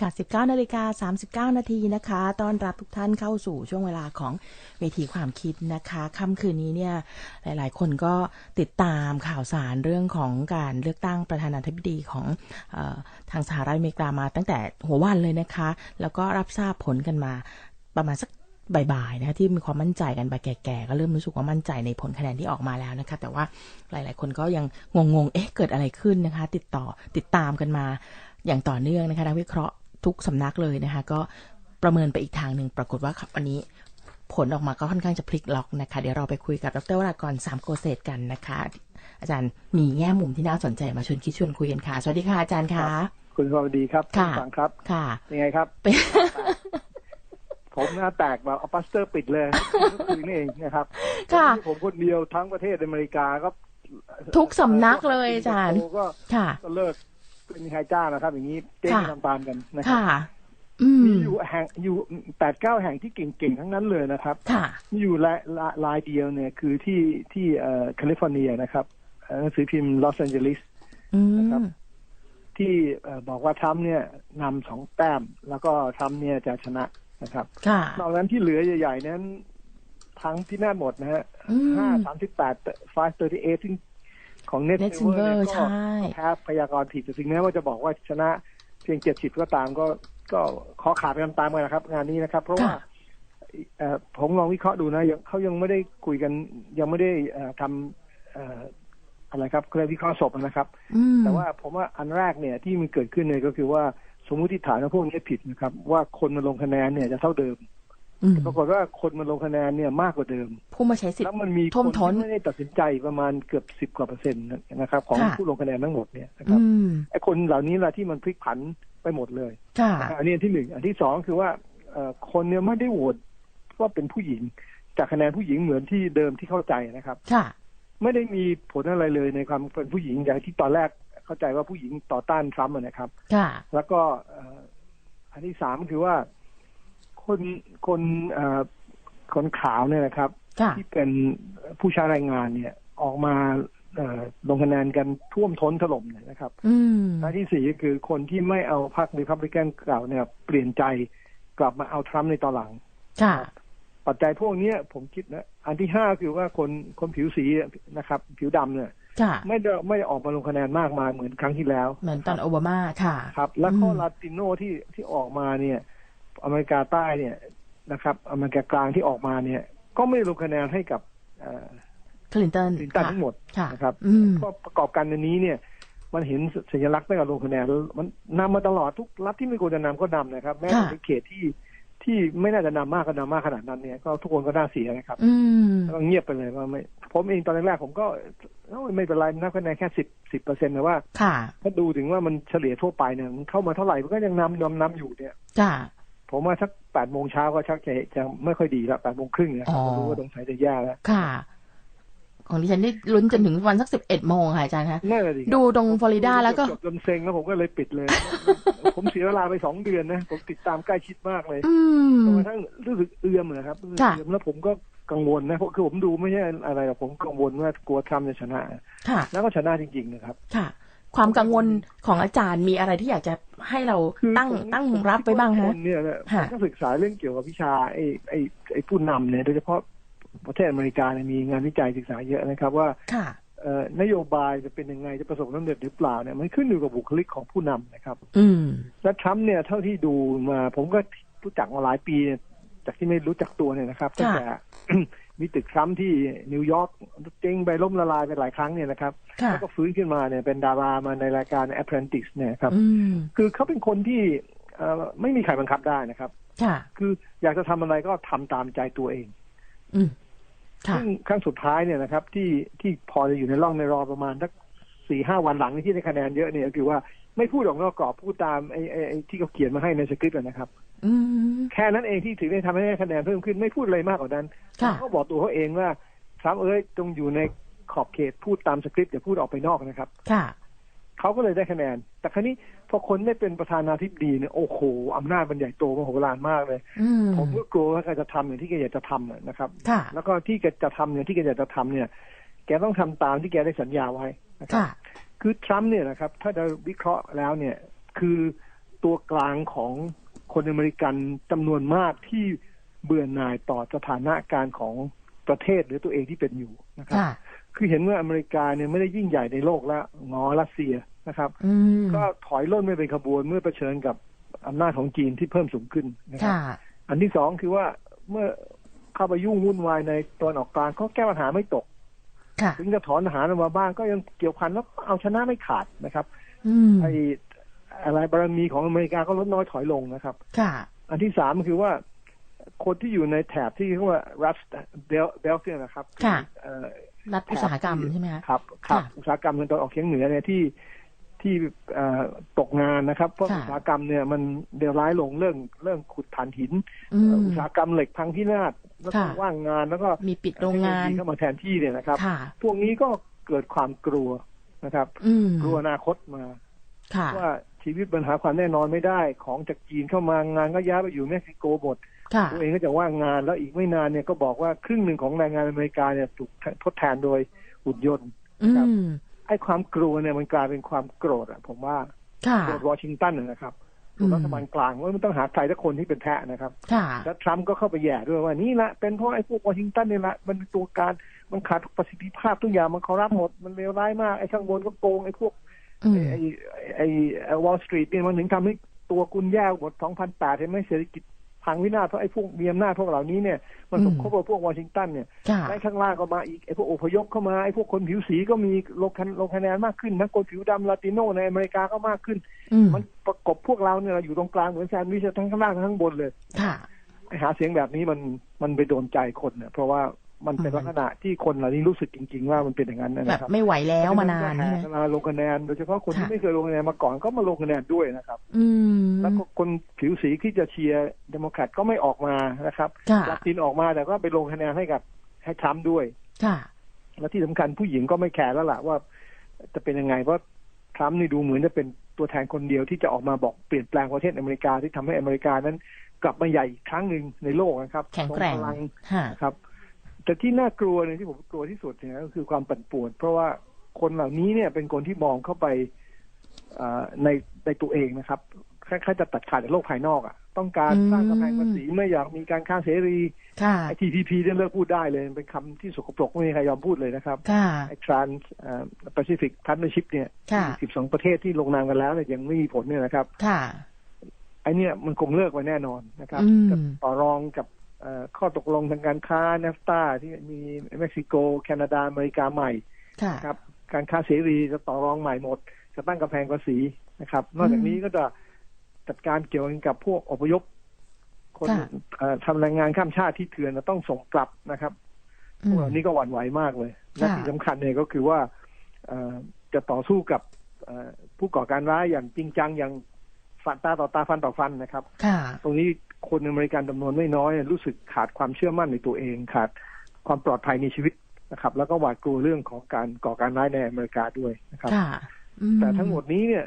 ค่ะ 19นาฬิกา39 นาทีนะคะ ต้อนรับทุกท่านเข้าสู่ช่วงเวลาของเวทีความคิดนะคะ ค่ำคืนนี้เนี่ย หลาย ๆ คนก็ติดตามข่าวสารเรื่องของการเลือกตั้งประธานาธิบดีของออทางสหรัฐอเมริกามาตั้งแต่หัววันเลยนะคะ แล้วก็รับทราบผลกันมาประมาณสักบ่ายๆนะคะที่มีความมั่นใจกันไปแก่ๆก็เริ่มรู้สึกว่ามั่นใจในผลคะแนนที่ออกมาแล้วนะคะ แต่ว่าหลาย ๆ คนก็ยังงงๆเอ๊ะเกิดอะไรขึ้นนะคะ ติดต่อติดตามกันมาอย่างต่อเนื่องนะคะนักวิเคราะห์ ทุกสำนักเลยนะคะ ก็ประเมินไปอีกทางหนึ่งปรากฏว่าวันนี้ผลออกมาก็ค่อนข้างจะพลิกล็อกนะคะ เดี๋ยวเราไปคุยกับดรวรากรสามโกเศษกันนะคะ อาจารย์มีแง่มุมที่น่าสนใจมาชวนคิดชวนคุยกันค่ะ สวัสดีค่ะอาจารย์คะคุณสวัสดีครับค่ะณฟังครับ ค่ะยังไงครับเป็นผมหน้าแตกแบบเอาปัสเตอร์ปิดเลยก็คือนี่เองนะครับ ค่ะ ผมคนเดียวทั้งประเทศอเมริกาก็ทุกสำนักเลยอาจารย์ก็ค่ะก็เลิก เป็นใครจ้างนะครับ อย่างนี้เจ๊งค่ะตามตามๆกันนะครัค่ะอืมมีอยู่แห่งอยู่แปดเก้าแห่งที่เก่งๆทั้งนั้นเลยนะครับค่ะมีอยู่รายรายเดียวเนี่ยคือที่ที่เอ่อแคลิฟอร์เนียนะครับเอ่อหนังสือพิมพ์ลอสแอนเจลิสอืนะครับมที่เอ่อบอกว่าทรัมป์เนี่ยนำสองแต้ม แล้วก็ทรัมป์เนี่ยจะชนะนะครับค่ะนอกนั้นที่เหลือใหญ่ ๆ นั้น ทั้งที่น่าหมดนะฮะอืมห้าสามสิบแปดไฟเตอร์ที่เอซึ่ง ของเน็ต Net เวอ Silver ร์เนี่ยใช่ก็แพ้พยากรณ์ผิดแต่ถึงแม้ว่าจะบอกว่าชนะเพียงเจ็ดสิบก็ตามก็ก็ขอขาดกันตามกันนะครับ งานนี้นะครับ เพราะว่าค่ะเอ่อผมลองวิเคราะห์ดูนะยังเขายังไม่ได้คุยกัน ยังไม่ได้เอ่อทำเอ่ออะไรครับเคยวิเคราะห์ศพนะครับอืมแต่ว่าผมว่าอันแรกเนี่ยที่มันเกิดขึ้นเนี่ยก็คือว่าสมมติฐานว่าพวกนี้ผิดนะครับ ว่าคนมาลงคะแนนเนี่ยจะเท่าเดิม อืมปรากฏว่าคนมาลงคะแนนเนี่ยมากกว่าเดิม ผู้มาใช้สิทแล้ธิ์วมันมีท่วมคนท้นที่ไม่ได้ตัดสินใจประมาณเกือบสิบกว่าเปอร์เซ็นต์นะครับ ของค่ะผู้ลงคะแนนทั้งหมดเนี่ยนะครับอืมไอ้คนเหล่านี้แหละที่มันพลิกผันไปหมดเลยค่ะอันนี้อันที่หนึ่งอันที่สองคือว่าเอ่อคนเนี่ยไม่ได้โหวตว่าเป็นผู้หญิง จากคะแนนผู้หญิงเหมือนที่เดิมที่เข้าใจนะครับค่ะไม่ได้มีผลอะไรเลยในความเป็นผู้หญิงอย่างที่ตอนแรกเข้าใจว่าผู้หญิงต่อต้านทรัมป์อะนะครับค่ะแล้วก็เอ่ออันที่สามคือว่า คนคนเอ่อคนขาวเนี่ยนะครับค่ะที่เป็นผู้ใช้แรงงานเนี่ย ออกมาเอ่อลงคะแนนกันท่วมท้นถล่มเนี่ยนะครับอืมอันที่สี่ก็คือคนที่ไม่เอาพรรครีพับลิกันเก่าเนี่ย เปลี่ยนใจกลับมาเอาทรัมป์ในตอนหลังค่ะปัจจัยพวกเนี้ยผมคิดนะ อันที่ห้าคือว่าคนคนผิวสีนะครับ ผิวดำเนี่ยค่ะไม่ได้ไม่ได้ออกมาลงคะแนนมากมายเหมือนครั้งที่แล้ว เหมือนตอนโอบามาค่ะ ครับ แล้วก็อืมลาติโนที่ที่ออกมาเนี่ย อเมริกาใต้เนี่ยนะครับ อเมริกากลางที่ออกมาเนี่ย ก็ไม่ลงคะแนนให้กับเอ่อคลินตันคลินตันทั้งหมดค่ะนะครับอืมก็ประกอบกันในนี้เนี่ย มันเห็นสัญลักษณ์ตั้งแต่ลงคะแนนแล้วมันนำมาตลอดทุกรัฐที่ไม่ควรจะนำก็นำนะครับ แม้แต่ค่ะในเขตที่ที่ไม่น่าจะนำมากก็นำมากขนาดนั้นเนี่ยก็ทุกคนก็น่าเสียนะครับอืมแล้วก็เงียบไปเลยว่าไม่ผมเองตอนแรกๆผมก็เอ้าไม่เป็นไรนับคะแนนแค่สิบสิบเปอร์เซ็นต์นะว่าค่ะถ้าดูถึงว่ามันเฉลี่ยทั่วไปเนี่ยมันเข้ามาเท่าไหร่มันก็ยังนำนำนำอยู่เนี่ยค่ะ ผมว่าสักแปดโมงเช้าก็ชักจะจะไม่ค่อยดีแล้วแปดโมงครึ่งนะครับอ๋อก็รู้ว่าสงสัยจะแย่แล้วค่ะ ของดิฉันนี่ลุ้นจนถึงวันสักสิบเอ็ดโมงค่ะอาจารย์คะนั่นแหละดิครับดูตรงฟลอริดาแล้วก็จบจนเซ็งแล้วผมก็เลยปิดเลย ผมเสียเวลาไปสองเดือนนะ ผมติดตามใกล้ชิดมากเลยอืมจนกระทั่งรู้สึกเอื้อมนะครับรู้สึกค่ะเอื้อมแล้วผมก็กังวลนะเพราะคือผมดูไม่ใช่อะไรหรอกผมกังวลว่ากลัวทรัมป์จะชนะค่ะแล้วก็ชนะจริง ๆ นะครับ ค่ะ ความกังวลของอาจารย์มีอะไรที่อยากจะให้เราคือตั้งผมตั้งผมรับคิดไปบ้างว่ฮะคนเนี่ยนะค่ะผมก็ศึกษาเรื่องเกี่ยวกับวิชาไอ้ไอ้ไอ้ผู้นำเนี่ยโดยเฉพาะประเทศอเมริกาเนี่ยมีงานวิจัยศึกษาเยอะนะครับว่าค่ะเอ่อนโยบายจะเป็นยังไงจะประสบความสำเร็จหรือเปล่าเนี่ยมันขึ้นอยู่กับบุคลิกของผู้นำนะครับ อืมและทรัมป์เนี่ยเท่าที่ดูมาผมก็รู้จักมาหลายปีเนี่ยจากที่ไม่รู้จักตัวเนี่ยนะครับตั้งแต่ มีตึกทรัมป์ที่นิวยอร์กเจ๊งไปล้มละลายไปหลายครั้งเนี่ยนะครับค่ะแล้วก็ฟื้นขึ้นมาเนี่ยเป็นดารามาในรายการ Apprentice เนี่ยครับอืมคือเขาเป็นคนที่เอ่อไม่มีใครบังคับได้นะครับค่ะคืออยากจะทำอะไรก็ทำตามใจตัวเองอืมค่ะซึ่งครั้งสุดท้ายเนี่ยนะครับ ที่ที่พอจะอยู่ในร่องในรอประมาณสักสี่ห้าวันหลังที่ได้คะแนนเยอะเนี่ยก็คือว่าไม่พูดออกนอกกรอบพูดตามไอ้ไอ้ไอ้ที่เขาเขียนมาให้ในสคริปต์อะนะครับอืม แค่นั้นเองที่ถึงได้ทำให้ได้คะแนนเพิ่มขึ้นไม่พูดอะไรมากกว่านั้นค่ะเขาบอกตัวเขาเองว่าทรัมป์เอ้ยจงอยู่ในขอบเขตพูดตามสคริปต์อย่าพูดออกไปนอกนะครับ ค่ะเขาก็เลยได้คะแนน แต่ครั้นี้พอคนได้เป็นประธานาธิบดีเนี่ยโอ้โหอำนาจมันใหญ่โตมโหฬารมากเลยอืมผมก็กลัวว่าแกจะทำอย่างที่แกอยากจะทำอะนะครับค่ะแล้วก็ที่แกจะทำอย่างที่แกอยากจะทำเนี่ย แกต้องทำตามที่แกได้สัญญาไว้นะครับค่ะคือทรัมป์เนี่ยนะครับ ถ้าจะวิเคราะห์แล้วเนี่ย คือตัวกลางของ คนอเมริกันจำนวนมากที่เบื่อหน่ายต่อสถานะการของประเทศหรือตัวเองที่เป็นอยู่นะครับค่ะคือเห็นว่าอเมริกาเนี่ยไม่ได้ยิ่งใหญ่ในโลกแล้วงอรัสเซียนะครับอืมก็ถอยล่นไม่เป็นขบวนเมื่อเผชิญกับอำนาจของจีนที่เพิ่มสูงขึ้นนะครับค่ะอันที่สองคือว่าเมื่อเข้าไปยุ่งวุ่นวายในตอนออกกลางเขาแก้ปัญหาไม่ตกค่ะถึงจะถอนทหารออกมาบ้างก็ยังเกี่ยวพันแล้วก็เอาชนะไม่ขาดนะครับอืมไอ อะไรบารมีของอเมริกาก็ลดน้อยถอยลงนะครับค่ะอันที่สามคือว่าคนที่อยู่ในแถบที่เรียกว่ารัสเบลเบลเนี่ยนะครับค่ะเอ่อรัฐอุตสาหกรรมใช่ไหมคะครับครับค่ะอุตสาหกรรมทางตะวันออกเฉียงเหนือเนี่ยที่ที่เอ่อตกงานนะครับ เพราะค่ะอุตสาหกรรมเนี่ยมันเดือดร้ายลงเรื่องเรื่องขุดถ่านหินอืมอุตสาหกรรมเหล็กพังพินาศแล้วก็ค่ะว่างงานแล้วก็มีปิดโรงงานเทคโลยีเข้ามาแทนที่เนี่ยนะครับค่ะพวกนี้ก็เกิดความกลัวนะครับอืมกลัวอนาคตมาค่ะว่า ชีวิตปัญหาความแน่นอนไม่ได้ ของจากจีนเข้ามางานก็ย้ายไปอยู่เม็กซิโกหมดค่ะตัวเองก็จะว่างงานแล้วอีกไม่นานเนี่ยก็บอกว่าครึ่งหนึ่งของแรงงานอเมริกาเนี่ยถูกทดแทนโดยหุ่นยนต์อืครับมไอ้ความกลัวเนี่ยมันกลายเป็นความโกรธอะผมว่าค่ะโกรธวอชิงตันน่ะนะครับอืมรัฐบาลกลางว่ามันต้องหาใครสักคนที่เป็นแพะนะครับค่ะแล้วทรัมป์ก็เข้าไปแย่ด้วยว่านี่แหละเป็นเพราะไอ้พวกวอชิงตันนี่แหละมันเป็นตัวการมันขาดประสิทธิภาพทุกอย่างมันคอร์รัปหมดมันเลวร้ายมากไอ้ข้างบนก็โกงไอ้พวกอืม ไอ้ไอ้ไอ้วอลสตรีทเนี่ยมันถึงทำให้ตัวกุญแย่หมด2008เห็นไหมเศรษฐกิจพังวินาศเพราะไอ้พวกมีอำนาจพวกเหล่านี้เนี่ยมันสมอืมคบกับพวกวอชิงตันเนี่ยค่ะไอ้ข้างล่างก็มาอีกไอ้พวกอพยพเข้ามาไอ้พวกคนผิวสีก็มีลงคะลงคะแนนมากขึ้นทั้งคนผิวดำลาติโนในอเมริกาก็มากขึ้นอืมมันประกบพวกเราเนี่ยเราอยู่ตรงกลางเหมือนแซนด์วิชทั้งข้างล่างทั้งข้างบนเลยค่ะไอ้หาเสียงแบบนี้มันมันไปโดนใจคนเนี่ยเพราะว่า มันเป็นอืมลักษณะที่คนเหล่านี้รู้สึกจริง ๆ ว่ามันเป็นอย่างนั้นนะแบบครับไม่ไหวแล้วมานานใช่ใช่ไหมไหมลงคะแนนโดยเฉพาะคนที่ค่ะไม่เคยลงคะแนนมาก่อนก็มาลงคะแนนด้วยนะครับ อืมแล้วก็คนผิวสีที่จะเชียร์เดโมแครตก็ไม่ออกมานะครับค่ะลาตินออกมาแต่ก็ไปลงคะแนนให้กับให้ทรัมป์ด้วยค่ะและที่สำคัญผู้หญิงก็ไม่แคร์แล้วล่ะว่า จะเป็นยังไงเพราะทรัมป์นี่ดูเหมือนจะเป็นตัวแทนคนเดียวที่จะออกมาบอกเปลี่ยนแปลงประเทศอเมริกาที่ทำให้อเมริกานั้น กลับมาใหญ่อีกครั้งหนึ่งในโลกนะครับแข็งแกร่งทพลังค่ะครับ แต่ที่น่ากลัวเนี่ยที่ผมกลัวที่สุดเนี่ยก็คือความปั่นป่วน เพราะว่าคนเหล่านี้เนี่ยเป็นคนที่มองเข้าไปเอ่อในในตัวเองนะครับคล้ายๆจะตัดขาดจากโลกภายนอกอะต้องการอืมสร้างกำแพงภาษีไม่อยากมีการค้าเสรีค่ะไอ้ TPP เนี่ยเลิกพูดได้เลยเป็นคำที่สกปรกไม่มีใครยอมพูดเลยนะครับค่ะไอ้ Trans เอ่อ Pacific Partnership เนี่ยค่ะสิบสองประเทศที่ลงนามกันแล้วเนี่ยยังไม่มีผลเนี่ยนะครับค่ะไอ้เนี่ยมันคงเลิกไปแน่นอนนะครับอืมจะต่อรองกับเอ่อ ข้อตกลงทางการค้า NAFTA ที่มีเม็กซิโก แคนาดา อเมริกาใหม่ค่ะนะครับ การค้าเสรีจะต่อรองใหม่หมด จะตั้งกำแพงภาษีนะครับ นอกจากนี้ก็จะจัดการเกี่ยวกับพวกอพยพ คนค่ะเอ่อทำแรงงานข้ามชาติที่เถื่อนจะต้องส่งกลับนะครับพอืวกมเหล่านี้ก็หวั่นไหวมากเลยและค่ะที่สำคัญเนี่ยก็คือว่าเอ่อจะต่อสู้กับเอ่อผู้ก่อการร้ายอย่างจริงจังอย่างฟันตาต่อตาฟันต่อฟันนะครับค่ะตรงนี้ คนอเมริกันจำนวนไม่น้อย รู้สึกขาดความเชื่อมั่นในตัวเอง ขาดความปลอดภัยในชีวิตนะครับ แล้วก็หวาดกลัวเรื่องของการก่อการร้ายในอเมริกาด้วยนะครับค่ะอืมแต่ทั้งหมดนี้เนี่ย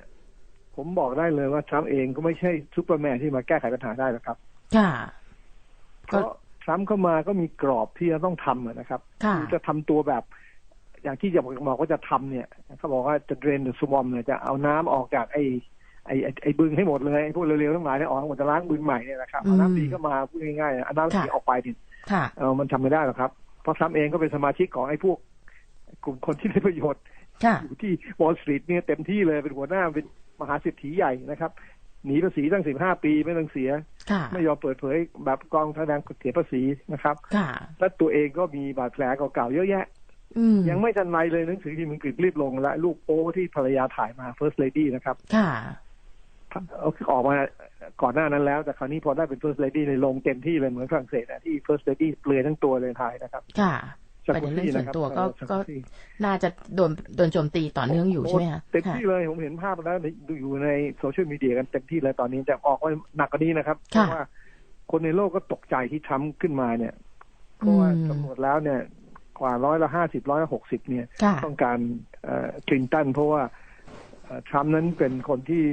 ผมบอกได้เลยว่าทรัมป์เองก็ไม่ใช่ซูเปอร์แมนที่มาแก้ไขปัญหาได้หรอกครับค่ะเพก็ราะทรัมป์เข้ามาก็มีกรอบที่จะต้องทำอะนะครับค่ะคือจะทำตัวแบบ อย่างที่จะบอกว่าจะทำเนี่ยเขาบอกว่าจะเดรนหรือสวอมเนี่ยจะเอาน้ำออกจากไอ้ ไอ้ไอ้ไอ้บึงให้หมดเลยไอ้พวกเร็วๆทั้งหลายเนี่ยออกให้หมดจะล้างบึงใหม่เนี่ยนะครับเอาอืมน้ำดีก็มาพูดง่ายๆเอาน้ำดีค่ะออกไปดิค่ะเออมันทำไม่ได้หรอกครับ เพราะทรัมป์เองก็เป็นสมาชิกของไอ้พวก กลุ่มคนที่ได้ประโยชน์ค่ะอยู่ที่วอล l ์สตรีทเนี่ยเต็มที่เลยเป็นหัวหน้าเป็นมหาเศรษฐีใหญ่นะครับหนีภาษีตั้งสิบห้าปีไม่ต้องเสียค่ะไม่ยอมเปิดเผยแบบกองทางแดงเสียภาษีนะครับค่ะและตัวเองก็มีบาดแผลเก่าๆเยอะแยะอืมยังไม่ทันไรเลยหนังสือพิมพ์อังกฤษรีบลงและลูกโป้ที่ภรรยาถ่ายมา First Lady นะครับค่ะเอาออกมาก่อนหน้านั้นแล้ว แต่คราวนี้พอได้เป็น First Lady ในลงเต็มที่เลยเหมือนฝรั่งเศสนะที่ First Lady เปลือยทั้งตัวเลยถ่ายนะครับ ค่ะจากประเด็นเรื่องส่วนตัวก็จากก็ที่น่าจะโดนโดนโจมตีต่อเนื่องอยู่ใช่ไหมคะเต็มค่ะที่เลยผมเห็นภาพแล้วดูอยู่ในโซเชียลมีเดียกันเต็มที่เลยตอนนี้แต่ออกมาหนักกว่านี้นะครับเพค่ะราะว่าคนในโลกก็ตกใจที่ทำขึ้นมาเนี่ยเพราะว่าอืมสำรวจแล้วเนี่ยกว่าร้อยละห้าสิบร้อยละหกสิบเนี่ยค่ะต้องการคลินตันเพราะว่าทรัมป์นั้นเป็นคนที่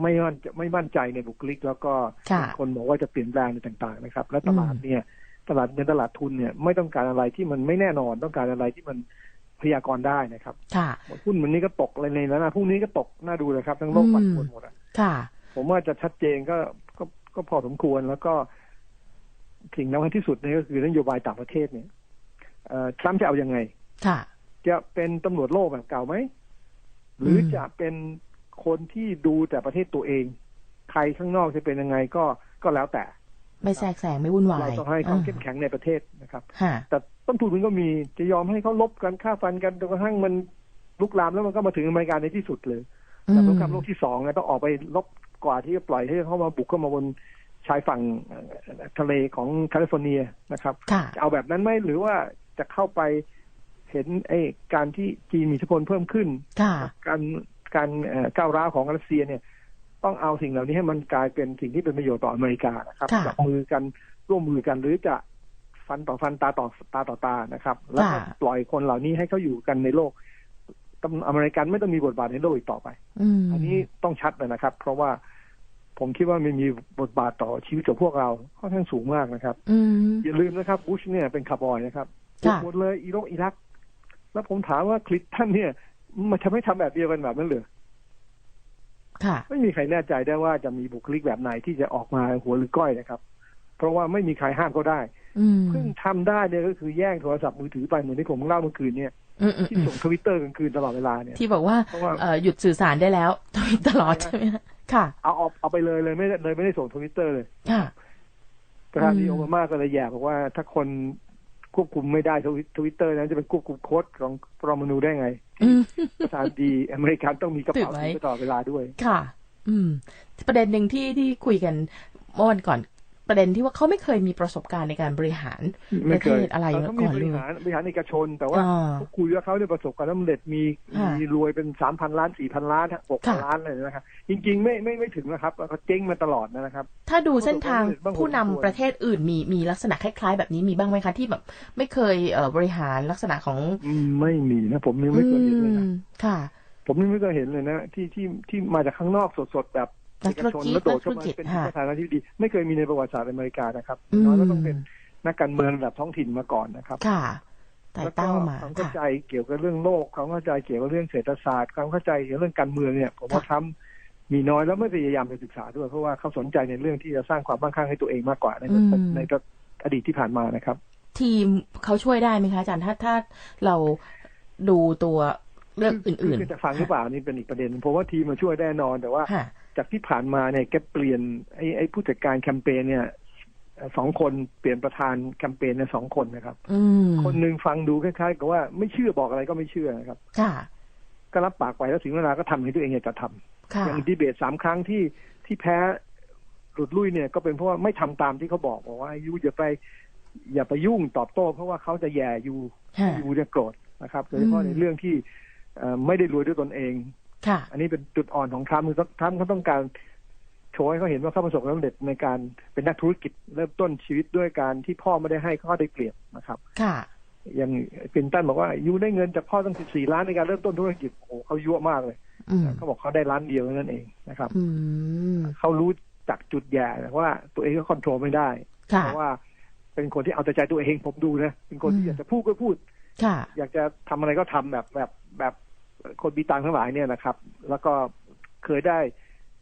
ไม่มั่นไม่มั่นใจในบุคลิก แล้วก็ค่ะเป็นคนบอกว่าจะเปลี่ยนแปลงในต่างๆนะครับ และตลาดอืมเนี่ย ตลาดเงินตลาดทุนเนี่ยไม่ต้องการอะไรที่มันไม่แน่นอนต้องการอะไรที่มันพยากรณ์ได้นะครับค่ะหุ้นวันนี้ก็ตกอะไรในนั้นนะพรุ่งนี้ก็ตกน่าดูเลยครับ ทั้งโลกอืมปั่นป่วนหมดอะค่ะผมว่าจะชัดเจนก็ก็ก็พอสมควรแล้วก็สิ่งสำคัญที่สุดเนี่ยก็คือนโยบายต่างประเทศเนี่ยเอ่อทรัมป์จะเอาอยัางไงค่ะจะเป็นตำรวจโลกแบบเก่าไหมหรืออมจะเป็น คนที่ดูแต่ประเทศตัวเอง ใครข้างนอกจะเป็นยังไงก็ก็แล้วแต่ ไม่แทรกแซงไม่วุ่นวาเรายต้องให้ความอ่เข้มแข็งในประเทศนะครับค่ะแต่ต้นทุนมันก็มีจะยอมให้เขาลบกันฆ่าฟันกันจนกระทั่งมันลุกลามแล้วมันก็มาถึงอเมริกาในที่สุดเลยแต่สงครามโลกที่สองเนี่ยต้องออกไปลบกว่าที่จะปล่อยให้เขามาบุกเข้ามาบนชายฝั่งเอ่อทะเลของแคลิฟอร์เนียนะครับค่ะจะเอาแบบนั้นไหมหรือว่าจะเข้าไปเห็นไอ้การที่จีนมีอิทธิพลเพิ่มขึ้นค่ะการ การเอ่อก้าวร้าวของรัสเซียเนี่ย ต้องเอาสิ่งเหล่านี้ให้มันกลายเป็นสิ่งที่เป็นประโยชน์ต่ออเมริกานะครับค่ะจับมือกันร่วมมือกันหรือจะฟันต่อฟันตาต่อตาต่อตานะครับ แล้วก็ค่ะปล่อยคนเหล่านี้ให้เขาอยู่กันในโลกตำอเมริกันไม่ต้องมีบทบาทในโลกอีกต่อไปอืมอันนี้ต้องชัดเลยนะครับ เพราะว่าผมคิดว่ามันมีบทบาทต่อชีวิตของพวกเราค่อนข้างสูงมากนะครับอืมอย่าลืมนะครับบุชเนี่ยเป็นคาร์บอยนะครับค่ะหมดเลยอิรักอิรัก แล้วผมถามว่าคลินตันเนี่ย มันจะไม่ทำแบบเดียวกันแบบนั้นเลยค่ะ ไม่มีใครแน่ใจได้ว่าจะมีบุคลิกแบบไหนที่จะออกมาหัวหรือก้อยนะครับ เพราะว่าไม่มีใครห้ามเขาได้อืมเพิ่งทำได้เนี่ยก็คือแย่งโทรศัพท์มือถือไปเหมือนที่ผมเล่าเมื่อคืนเนี่ยอืมอืมที่อืมส่งทวิตเตอร์กลางคืนตลอดเวลาเนี่ยที่บอกว่าเพราะว่าเอ่อหยุดสื่อสารได้แล้วทวิตตลอดใช่ไหมคะค่ะเอาเอาเอาไปเลยเลยไม่ได้เลยไม่ได้ส่งทวิตเตอร์เลยค่ะประธานาธิบดีอืมโอบามาก็เลยแย่บอกว่าถ้าคน ควบคุมไม่ได้ทวิตเตอร์นั้นจะเป็นควบคุมโค้ดของปรมาณูได้ไงอืมประธานาธิบดีอเมริกันต้องมีกระเป๋าถือไว้ถือตลอดเวลาด้วย ค่ะ อืม ประเด็นหนึ่งที่ที่คุยกันเมื่อวันก่อน ประเด็นที่ว่าเขาไม่เคยมีประสบการณ์ในการบริหารไม่เคยประเทศอะไรเขามาก่มีอนบเลริยหารบริหารเอกชน แต่ว่าอ่าเขาคุยว่าเขาเนี่ยประสบความสำเร็จมีค่ะมีรวยเป็นสามพันล้านสี่พันล้านหกพันค่ะล้านเลยนะครับจริงๆไม่ไม่ไม่ถึงนะครับเขาเจ๊งมาตลอดนะครับ ถ้าดูเส้นทางบางคนผู้นำประเทศอื่นมีมีลักษณะคล้าย ๆ แบบนี้มีบ้างไหมคะที่แบบ ไม่เคยเอ่อบริหารลักษณะของอืมไม่มีนะผมยังไม่เคยเห็นเลยอืนะมค่ะ ผมยังไม่เคยเห็นเลยนะที่ที่ที่มาจากข้างนอกสดๆแบบ นัเอกกธุรชนกิจแล้วโดดนักธุเข้ารมากิจเป็นค่ะประธานาธิบดีไม่เคยมีในประวัติศาสตร์อเมริกานะครับอืมน้อยก็ต้องเป็นนักการเมืองระดับท้องถิ่นมาก่อนนะครับ ค่ะไต่แล้วก็เต้ามาความเข้าค่ะใจเกี่ยวกับเรื่องโลกความเข้าใจเกี่ยวกับเรื่องเศรษฐศาสตร์ความเข้าใจเกี่ยวกับเรื่องการเมืองเนี่ยผมว่าค่ะทำมีน้อยแล้วไม่พยายามไปศึกษาด้วยเพราะว่าเขาสนใจในเรื่องที่จะสร้างความมั่งคั่งให้ตัวเองมากกว่าในอืมในอดีตที่ผ่านมานะครับ ทีมเขาช่วยได้ไหมคะอาจารย์ถ้าถ้าเราดูตัวเรื่องคืออื่นคือจะฟังหรือเปล่านี่เป็นอีกประเด็นผมว่าทีมมาช่วยแน่นอนแต่ว่าๆค่ะ จากที่ผ่านมาเนี่ยแกเปลี่ยนไอ้ไอ้ผู้จัดการแคมเปญเนี่ยเอ่อสองคนเปลี่ยนประธานแคมเปญเนี่ยสองคนนะครับอืมคนหนึ่งฟังดูคล้ายๆกับว่าไม่เชื่อบอกอะไรก็ไม่เชื่อนะครับค่ะก็รับปากไปแล้วถึงเวลาก็ทำให้ตัวเองอยากจะทำค่ะอย่างดีเบตสามครั้งที่ที่แพ้หลุดลุ่ยเนี่ยก็เป็นเพราะว่าไม่ทำตามที่เขาบอกบอกว่ายูอย่าไปอย่าไปยุ่งตอบโต้ เพราะว่าเขาจะแย่ยูค่ะยูจะโกรธนะครับโดยเฉพาะอืมในเรื่องที่เอ่อไม่ได้รวยด้วยตนเอง ค่ะ อันนี้เป็นจุดอ่อนของทรัมป์คือทรัมป์เขาต้องการโชว์ให้เขาเห็นว่าเขาประสบความสำเร็จในการเป็นนักธุรกิจเริ่มต้นชีวิตด้วยการที่พ่อไม่ได้ให้เขาได้เปรียบนะครับ ค่ะอย่างคลินตันบอกว่ายูได้เงินจากพ่อตั้ง14ล้านในการเริ่มต้นธุรกิจโอ้โหเขายั่วมากเลยอืมเขาบอกเขาได้ล้านเดียวนั่นเองนะครับอืมเขารู้จักจุดแย่ว่าตัวเองก็คอนโทรลไม่ได้ค่ะเพราะว่า เป็นคนที่เอาแต่ใจตัวเองผมดูนะเป็นคนอืที่มอยากจะพูดก็พูดค่ะอยากจะทำอะไรก็ทำแบบแบบแบบ คนมีตังค์ทั้งหลายเนี่ยนะครับ แล้วก็เคยได้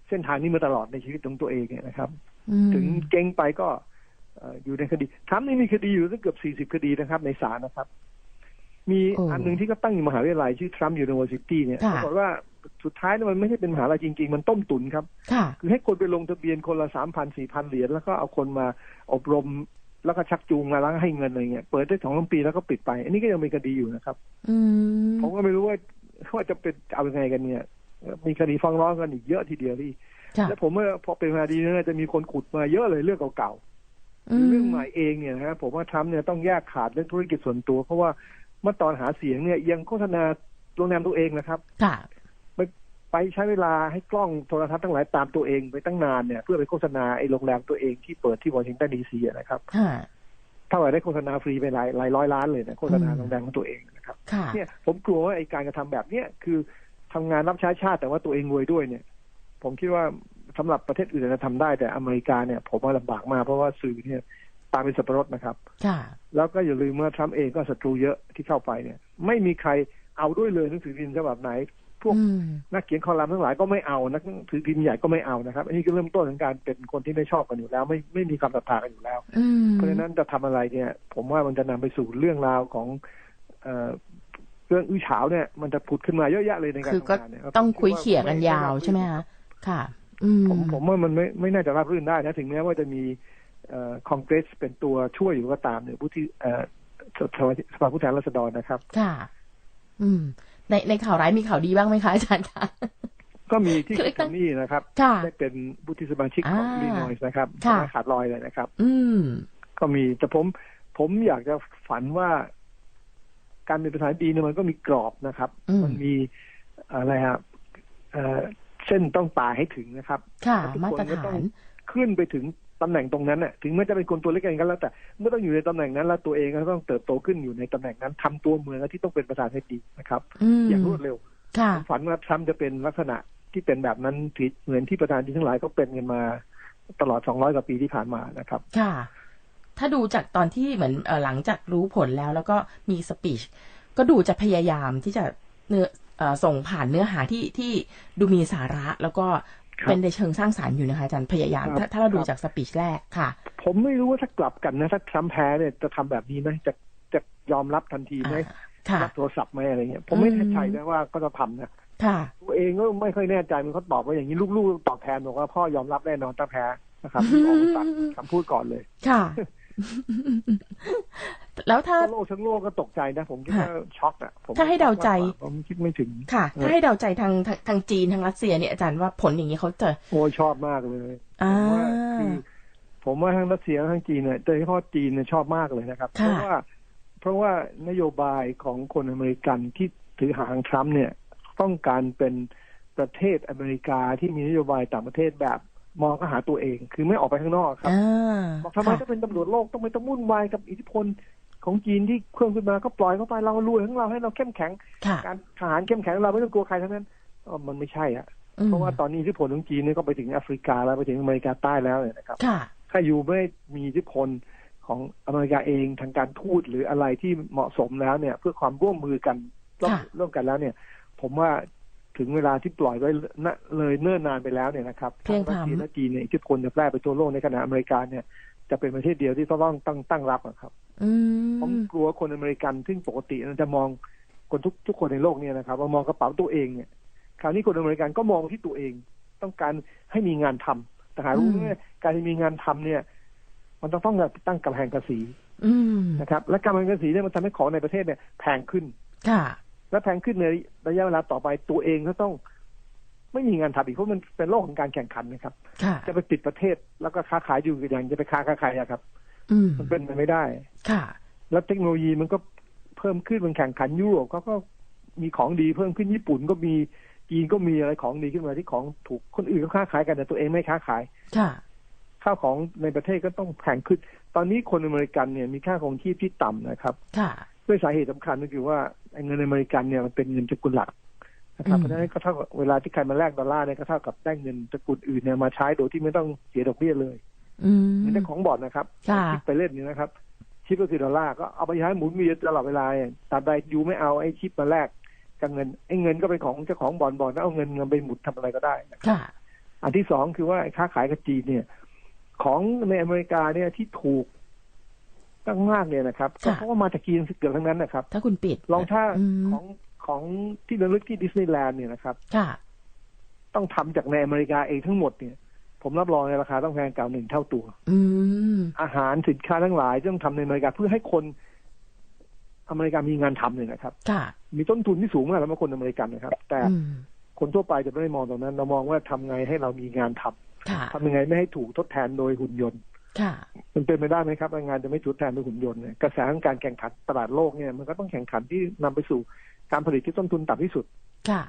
เส้นทางนี้มาตลอดในชีวิตของตัวเองเนี่ยนะครับอืมถึงเก่งไปก็เอ่ออยู่ในคดีทรัมป์นี่มีคดีอยู่ตั้งเกือบสี่สิบ40คดีนะครับ ในศาลนะครับ มีโอ้อันหนึ่งที่ก็ตั้งอยู่มหาวิทยาลัยชื่อทรัมป์ยูนิเวอร์ซิตี้เนี่ยค่ะปรากฏว่าสุดท้ายเนี่ยมันไม่ใช่เป็นมหาลัยจริง ๆ มันต้มตุ๋นครับค่ะคือให้คนไปลงทะเบียนคนละสามพันสี่พันเหรียญแล้วก็เอาคนมาอบรมแล้วก็ชักจูงมาแล้วก็ให้เงินอะไรเงี้ยเปิดได้สองสามปีแล้วก็ปิดไป อันนี้ก็ยังมีคดีอยู่นะครับอืมผมก็ไม่รู้ว่า ว่าจะเป็นเอายังไงกันเนี่ย มีคดีฟ้องร้องกันอีกเยอะทีเดียวที่ค่ะแล้วผมว่าพอเป็นคดีนั้นจะมีคนขุดมาเยอะเลยเรื่องเก่าๆอืมเรื่องใหม่เองเนี่ยนะผมว่าทรัมป์เนี่ยต้องแยกขาดเรื่องธุรกิจส่วนตัว เพราะว่าเมื่อตอนหาเสียงเนี่ยยังโฆษณาโรงแรมตัวเองนะครับค่ะไปใช้เวลาให้กล้องโทรทัศน์ทั้งหลายตามตัวเองไปตั้งนานเนี่ย เพื่อไปโฆษณาไอ้โรงแรมตัวเองที่เปิดที่วอชิงตันดีซีนะครับค่ะเท่าไหร่ได้โฆษณาฟรีไปหลายหลายร้อยล้านเลยนะโฆษณาอืมโรงแรมของตัวเอง นะครับค่ะเนี่ยผมกลัวว่าไอ้การกระทำแบบเนี้ยคือทำงานรับใช้ชาติแต่ว่าตัวเองรวยด้วยเนี่ย ผมคิดว่าสำหรับประเทศอื่นจะทำได้แต่อเมริกาเนี่ย ผมว่าลำบากมากเพราะว่าสื่อเนี่ยตามเป็นสับปะรดนะครับค่ะแล้วก็อย่าลืมว่าทรัมป์เองก็ศัตรูเยอะที่เข้าไปเนี่ย ไม่มีใครเอาด้วยเลยหนังสือพิมพ์ฉบับไหน พวกอืมนักเขียนคอลัมน์ทั้งหลายก็ไม่เอานักถือพิมพ์ใหญ่ก็ไม่เอานะครับ อันนี้ก็เริ่มต้นของการเป็นคนที่ไม่ชอบกันอยู่แล้ว ไม่ไม่มีความศรัทธากันอยู่แล้วอืมเพราะฉะนั้นจะทำอะไรเนี่ย ผมว่ามันจะนำไปสู่เรื่องราวของ เอ่อเรื่องอื้อฉาวเนี่ยมันจะผุดขึ้นมาเยอะแยะเลยในการคือก็ทำงานเนี่ยต้องคุยเขี่ยกันยาวใช่ไหมคะค่ะอืมผมผมว่ามันไม่ไม่น่าจะราบรื่นได้นะถึงแม้ว่าจะมีเอ่อคอนเกรสเป็นตัวช่วยอยู่ก็ตามเนี่ยผู้ที่เอ่อสภาสภาผู้แทนราษฎรนะครับ ค่ะ อืม ในในข่าวร้ายมีข่าวดีบ้างไหมคะอาจารย์คะก็มีที่คือคิทนี่นะครับค่ะได้เป็นผู้ที่สมาชิกของอ่าลีนอยส์นะครับค่ะไม่ขาดลอยเลยนะครับ อืม ก็มีแต่ผมผมอยากจะฝันว่า การเป็นประธานาธิบดีเนี่ยมันก็มีกรอบนะครับอืมมันมีอะไรฮะเอ่อเส้นต้องตายให้ถึงนะครับค่ะทุกคนมาตรก็ต้ฐาองนขึ้นไปถึงตำแหน่งตรงนั้นน่ะถึงแม้จะเป็นคนตัวเล็กเองก็แล้วแต่เมื่อต้องอยู่ในตำแหน่งนั้น แล้วตัวเองก็ต้องเติบโตขึ้นอยู่ในตำแหน่งนั้นทำตัวเหมือนกับที่ต้องเป็นประธานาธิบดีนะครับอืมอย่างรวดเร็วค่ะผมฝันว่าทรัมป์จะเป็นลักษณะที่เป็นแบบนั้นที่เหมือนที่ประธานาธิบดีทั้งหลายก็เป็นกันมาตลอด 200 กว่าปีที่ผ่านมานะครับ ค่ะ ถ้าดูจากตอนที่เหมือนเออหลังจากรู้ผลแล้ว แล้วก็มีสปีชก็ดูจะพยายามที่จะเนื้อเอ่อส่งผ่านเนื้อหาที่ที่ดูมีสาระแล้วก็ครับเป็นในเชิงสร้างสารรค์อยู่นะคะอาจารย์พยายามครับถ้าถ้าเราดูครับจากสปีชแรกค่ะ ผมไม่รู้ว่าถ้ากลับกันนะ ถ้าทรัมป์แพ้เนี่ยจะทำแบบนี้ไหมจะจะยอมรับทันทีไหมอ่าค่ะรับโทรศัพท์ไหมอะไรเงี้ยผมไม่อืมแน่ใจนะว่าก็จะทำนะค่ะตัวเองก็ไม่ค่อยแน่ใจมันเขาตอบว่าอย่างนี้ลูกๆตอบแทนบอกว่าพ่อยอมรับแน่นอนถ้าแพ้นะครับออกมาตัดคำพูดก่อนเลยค่ะ แล้วถ้าก็โลกทั้งโลกก็ตกใจนะ ผมคิดว่าช็อกอะผมถ้าให้เดาใจ ผมคิดไม่ถึงค่ะเออถ้าให้เดาใจทางทางทางจีนทางรัสเซียเนี่ยอาจารย์ว่าผลอย่างนี้เขาจะโอ้ยชอบมากเลยผอ่ามว่าคือผมว่าทั้งรัสเซียทั้งจีนเนี่ยโดยเฉพาะจีนเนี่ยชอบมากเลยนะครับ เพค่ะราะว่า เพราะว่านโยบายของคนอเมริกันที่ถือหางทรัมป์เนี่ย ต้องการเป็นประเทศอเมริกาที่มีนโยบายต่างประเทศแบบ มองก็หาตัวเอง คือไม่ออกไปข้างนอกครับอ่าบอกทำไมถ้าเป็นตำรวจโลกต้องไม่ต้องวุ่นวายกับอิทธิพลของจีนที่เครื่องขึ้นมาก็ปล่อยเข้าไปเราลุยของเราให้เราเข้มแข็งค่ะการทหารเข้มแข็งเราไม่ต้องกลัวใครทั้งนั้นเอ่อมันไม่ใช่อะอืมเพราะว่าตอนนี้อิทธิพลของจีนเนี่ยก็ไปถึงแอฟริกาแล้วไปถึงอเมริกาใต้แล้วเนี่ยนะครับค่ะถ้าอยู่ไม่มีอิทธิพลของอเมริกาเองทางการทูตหรืออะไรที่เหมาะสมแล้วเนี่ย เพื่อความร่วมมือกันร่วมค่ะร่วมกันแล้วเนี่ย ผมว่า ถึงเวลาที่ปล่อยไว้ณเลยเนิ่นนานไปแล้วเนี่ยนะครับเพลียงพรัสล้ำเซียและจีนเนี่ยอิทธิพลจะแพร่ไปทั่วโลกในขณะอเมริกาเนี่ยจะเป็นประเทศเดียวที่ต้องตั้งตั้งรับอะครับอืผมมกลัวคนอเมริกันซึ่งปกติจะมองคนทุกทุกคนในโลกเนี่ยนะครับว่ามองกระเป๋าตัวเองเนี่ย คราวนี้คนอเมริกันก็มองที่ตัวเอง ต้องการให้มีงานทำแต่หารู้ไหมว่าการที่มีงานทำเนี่ย มันต้องต้องตั้งกำแพงภาษีอืมนะครับ และกำแพงภาษีเนี่ยมันทำให้ของในประเทศเนี่ยแพงขึ้นค่ะ และแพงขึ้นในระยะเวลาต่อไปตัวเองก็ต้อง ไม่มีงานทำอีกเพราะมันเป็นโลกของการแข่งขันนะครับค่ะจะไปปิดประเทศแล้วก็ค้าขายอยู่อย่างจะไปค้าค้าขายอะครับอืมมันเป็นไปไม่ได้ ค่ะ แล้วเทคโนโลยีมันก็เพิ่มขึ้นมันแข่งขันยุโรปเขาก็มีของดีเพิ่มขึ้นญี่ปุ่นก็มีจีนก็มีอะไรของดีขึ้นมาที่ของถูกคนอื่นก็ค้าขายกันแต่ตัวเองไม่ค้าขาย ค่ะข้าวของในประเทศก็ต้องแพงขึ้น ตอนนี้คนอเมริกันเนี่ยมีค่าของชีพที่ต่ำนะครับ ค่ะ ด้วยสาเหตุสำคัญก็คือว่าไอ้ เงินอเมริกันเนี่ยมันเป็นเงินสกุลหลักนะครับอืมเพราะฉะนั้นก็เท่ากับเวลาที่ใครมาแลกดอลลาร์เนี่ยก็เท่ากับได้เงินสกุลอื่นเนี่ยมาใช้โดยที่ไม่ต้องเสียดอกเบี้ยเลยอืมเหมือนเจ้าของบอร์ดนะครับค่ะชิปไปเล่นนี่นะครับ ชิปก็คือดอลลาร์ก็เอาไปใช้หมุนเวียนตลอดเวลาเนี่ยตราบใดยูไม่เอาไอ้ชิปมาแลกกับเงินไอ้เงินก็เป็นของเจ้าของบอลบอลก็เอาเงินเงินไปหมุนทำอะไรก็ได้นะครับค่ะอันที่สองคือว่าไอ้ค้าขายกับจีนเนี่ย ของในอเมริกาเนี่ยที่ถูก ตั้งมากเนี่ยนะครับก็ค่ะเพราะว่ามาจากจีนเกือบทั้งนั้นนะครับ ถ้าคุณปิดลองถ้ามของของที่ระลึกที่ดิสนีย์แลนด์เนี่ยนะครับค่ะต้องทำจากในอเมริกาเองทั้งหมดเนี่ย ผมรับรองในราคาต้องแพงเก่าหนึ่งเท่าตัวอืมอาหารสินค้าทั้งหลายต้องทำในอเมริกาเพื่อให้คน อเมริกามีงานทำเนี่ยนะครับค่ะมีต้นทุนที่สูงมากแล้วมาคนอเมริกันนะครับ แต่อืมคนทั่วไปจะไม่ได้มองตรงนั้น เรามองว่าทำไงให้เรามีงานทำค่ะทำยังไงไม่ให้ถูกทดแทนโดยหุ่นยนต์ค่ะ มันเป็นไปได้ไหมครับว่างานจะไม่ทดแทนโดยหุ่นยนต์เนี่ยกระแสของการแข่งขันตลาดโลกเนี่ยมันก็ต้องแข่งขันที่นำไปสู่การผลิตที่ต้นทุนต่ำที่สุด ค่ะ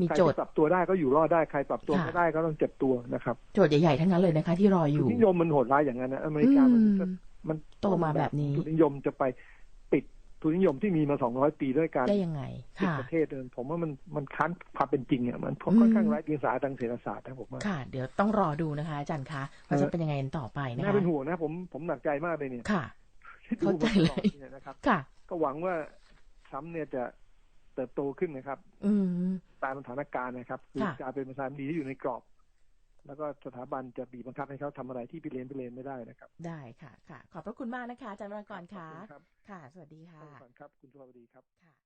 มีใครโจทที่ย์ปรับตัวได้ก็อยู่รอดได้ใครปรับตัวค่ะไม่ได้ก็ต้องเจ็บตัวนะครับ โจทย์ใหญ่ๆทั้งนั้นเลยนะคะ ที่รออยู่ทุนนิยมมันโหดร้ายอย่างนั้นนะอเมริกามันก็อืมมันโตมาแบบนี้ทุนนิยมจะไปปิด ทุนนิยมที่มีมาสองร้อยปีด้วยการได้ยังไงปิดค่ะประเทศเดินผมว่ามันมันค้านความเป็นจริงอะมันอืมค่อนข้างไร้เดียงสาทางเศรษฐศาสตร์นะผมว่าค่ะ เดี๋ยวต้องรอดูนะคะอาจารย์คะว่าจะเป็นยังไงกันต่อไปนะน่าคะเป็นห่วงนะผมผมหนักใจมากเลยเนี่ยค่ะที่ดูเข้าใจมาตเลลอดยเนี่ยนะครับ ค่ะ ก็หวังว่าทรัมป์เนี่ยจะเติบโตขึ้นนะครับ อืมตามสถานการณ์นะครับคือค่ะการเป็นประธานาธิบดีที่อยู่ในกรอบ แล้วก็สถาบันจะบีบบังคับให้เขาทำอะไรที่พิเรนพิเรนไม่ได้นะครับ ได้ค่ะค่ะ ขอบพระคุณมากนะคะอาจารย์วรกรค่ะขอบคุณครับค่ะ สวัสดีขค่ะอบคุณครับคุณสุภาพดีครับค่ะ